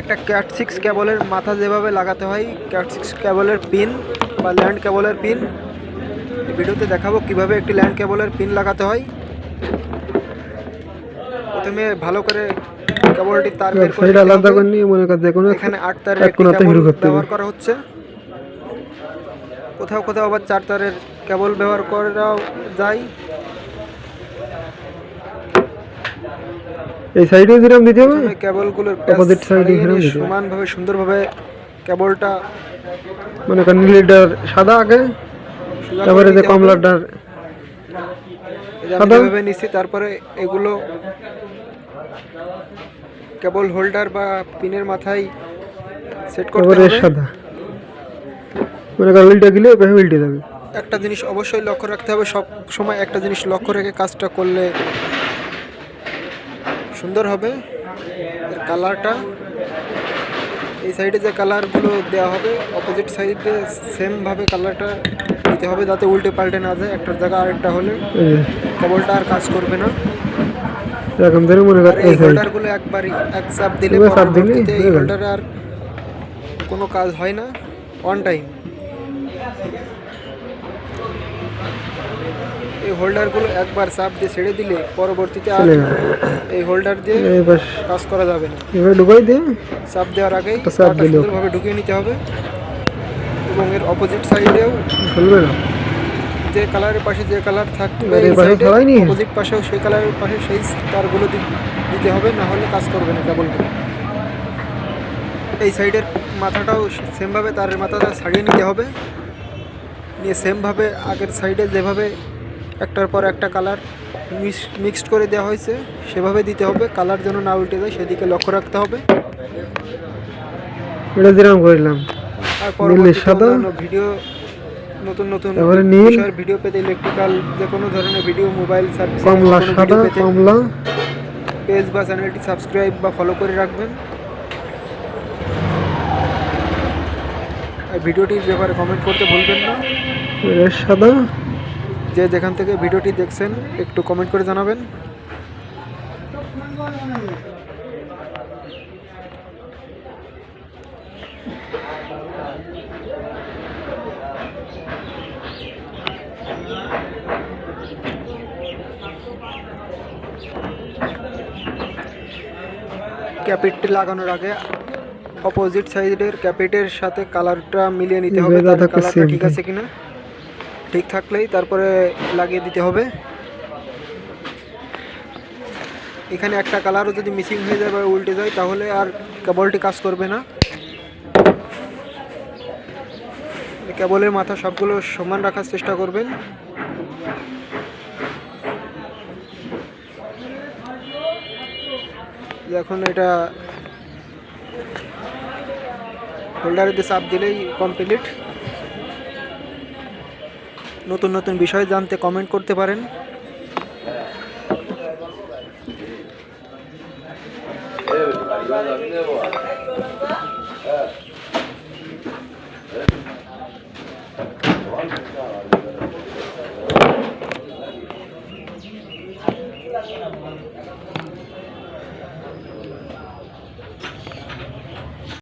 একটা cat six কেবলের মাথা যেভাবে লাগাতে হয় ক্যাট সিক্স কেবলের পিন বা ল্যান্ড কেবলের পিন। ভিডিওতে দেখাবো কীভাবে একটি ল্যান্ড কেবলের পিন লাগাতে হয়। প্রথমে ভালো করে কেবলটি তার বের করে আলাদা করে নিয়ে মনে কর যে কোনো এখানে আট তারের এক কোণাতে কেবল করতে ব্যবহার করা হচ্ছে। কোথাও কোথাও আবার চার তারের কেবল ব্যবহার করাও যায়। এই সাইডেও যেরকম দিতে হবে কেবলগুলোর Opposite side এখানেও দিতে। সমানভাবে সুন্দরভাবে কেবলটা মানে কর নীলটার সাদা আগে তারপরে যে। কমলাটার সাদা। যেভাবে নিচ্ছি তারপরে এগুলো কেবল হোল্ডার বা পিনের মাথায় সেট করতে হবে সাদা মানে কর উল্টে গেলে ওখানে উল্টে যাবে একটা জিনিস অবশ্যই লক্ষ্য রাখতে হবে সব সময় একটা জিনিস লক্ষ্য রেখে কাজটা করলে সুন্দর হবে। এর কালারটা এই সাইডে যে কালারগুলো দেওয়া হবে অপোজিট সাইডে সেমভাবে কালারটা দিতে হবে যাতে উল্টে পাল্টে না যায়। একটার জায়গা আরেকটা হলে কবলটা আর কাজ করবে না। এরকম ধরে মনে কর এই হোল্ডারগুলো একবারই এক চাপ দিলে পরবর্তীতে এই হোল্ডারে আর কোনো কাজ হয় না। অন টাইম এই হোল্ডারগুলো একবার চাপ দিয়ে ছেড়ে দিলে পরবর্তীতে আর এই হোল্ডার দিয়ে কাজ করা যাবে না। এবার ঢুকাই দিয়ে চাপ দেওয়ার দিলেও। সুন্দরভাবে ঢুকিয়ে নিতে হবে এবং এর অপোজিট সাইডেও চলবে না। যে কালারের পাশে যে কালার থাকবে? অপোজিট পাশেও সেই কালারের পাশে সেই তারগুলো দিতে হবে না হলে কাজ করবে না কেবলগুলো এই সাইডের মাথাটাও সেমভাবে তারের মাথাটা ছাড়িয়ে নিতে হবে। নিয়ে সেমভাবে আগের সাইডে যেভাবে একটার পর একটা কালার মিক্সড করে দেওয়া হয়েছে। সেভাবে দিতে হবে কালার যেন না উল্টে যায় সেদিকে লক্ষ্য রাখতে হবে। এটা যেরকম করলাম আর সাদা। ভিডিও নতুন নতুন। বিষয়ের ভিডিও পেতে ইলেকট্রিক্যাল যে কোনো ধরনের ভিডিও মোবাইল সার্ভিস কমলা সাদা কমলা। পেজ বা চ্যানেলটি সাবস্ক্রাইব বা ফলো করে রাখবেন। ভিডিওটির ব্যাপারে কমেন্ট করতে ভুলবেন না। সাদা। যে যেখান থেকে ভিডিওটি দেখছেন একটু কমেন্ট করে জানাবেন। ক্যাপিটটি লাগানোর আগে অপোজিট সাইডের ক্যাপিটের সাথে কালারটা মিলিয়ে নিতে হবে কালারটা ঠিক আছে কিনা? ঠিক থাকলেই তারপরে লাগিয়ে দিতে হবে। এখানে একটা কালারও যদি মিসিং হয়ে যায় বা উল্টে যায়, তাহলে আর কেবলটি কাজ করবে না। কেবলের মাথা সবগুলো সমান রাখার চেষ্টা করবেন। এখন এটা হোল্ডারে দিয়ে চাপ দিলেই কমপ্লিট নতুন নতুন বিষয় জানতে কমেন্ট করতে পারেন।